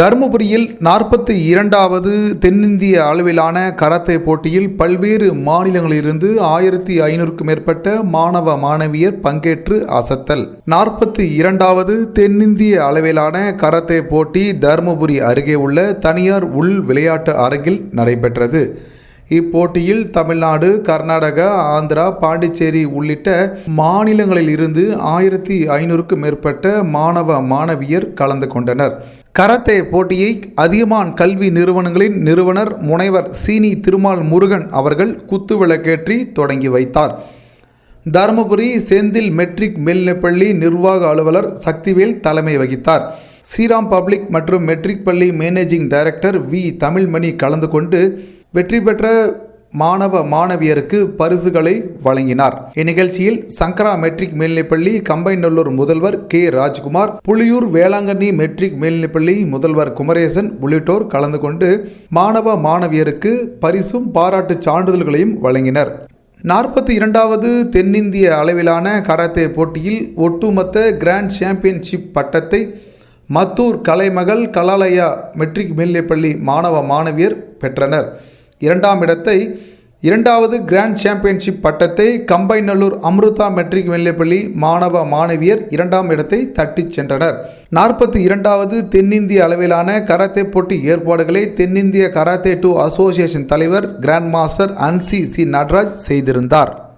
தருமபுரியில் நாற்பத்தி இரண்டாவது தென்னிந்திய அளவிலான கராத்தே போட்டியில் பல்வேறு மாநிலங்களிலிருந்து ஆயிரத்தி ஐநூறுக்கும் மேற்பட்ட மாணவ மாணவியர் பங்கேற்று அசத்தல். நாற்பத்தி இரண்டாவது தென்னிந்திய அளவிலான கராத்தே போட்டி தருமபுரி அருகே உள்ள தனியார் உள் விளையாட்டு அரங்கில் நடைபெற்றது. இப்போட்டியில் தமிழ்நாடு கர்நாடகா ஆந்திரா பாண்டிச்சேரி உள்ளிட்ட மாநிலங்களில் இருந்து ஆயிரத்தி ஐநூறுக்கும் மேற்பட்ட மாணவ மாணவியர் கலந்து கொண்டனர். கரத்தே போட்டியை அதியமான் கல்வி நிறுவனங்களின் நிறுவனர் முனைவர் சீனி திருமால் முருகன் அவர்கள் குத்துவிளக்கேற்றி தொடங்கி வைத்தார். தருமபுரி செந்தில் மெட்ரிக் மேல்நிலைப்பள்ளி நிர்வாக அலுவலர் சக்திவேல் தலைமை வகித்தார். ஸ்ரீராம் பப்ளிக் மற்றும் மெட்ரிக் பள்ளி மேனேஜிங் டைரக்டர் வி தமிழ்மணி கலந்து கொண்டு வெற்றி பெற்ற மாணவ மாணவியருக்கு பரிசுகளை வழங்கினார். இந்நிகழ்ச்சியில் சங்கரா மெட்ரிக் மேல்நிலைப்பள்ளி கம்பைநல்லூர் முதல்வர் கே. ராஜ்குமார் புலியூர் வேளாங்கண்ணி மெட்ரிக் மேல்நிலைப்பள்ளி முதல்வர் குமரேசன் உள்ளிட்டோர் கலந்து கொண்டு மாணவ மாணவியருக்கு பரிசும் பாராட்டுச் சான்றிதழ்களையும் வழங்கினர். நாற்பத்தி இரண்டாவது தென்னிந்திய அளவிலான கராத்தே போட்டியில் ஒட்டுமொத்த கிராண்ட் சாம்பியன்ஷிப் பட்டத்தை மத்தூர் கலைமகள் கலாலயா மெட்ரிக் மேல்நிலைப்பள்ளி மாணவ மாணவியர் பெற்றனர். இரண்டாம் இடத்தை இரண்டாவது கிராண்ட் சாம்பியன்ஷிப் பட்டத்தை கம்பைநல்லூர் அம்ருதா மெட்ரிக் மேல்நிலைப்பள்ளி மாணவ மாணவியர் இரண்டாம் இடத்தை தட்டிச் சென்றனர். நாற்பத்தி இரண்டாவது தென்னிந்திய அளவிலான கராத்தே போட்டி ஏற்பாடுகளை தென்னிந்திய கராத்தே டூ அசோசியேஷன் தலைவர் grand master hanshi C Nataraj செய்திருந்தார்.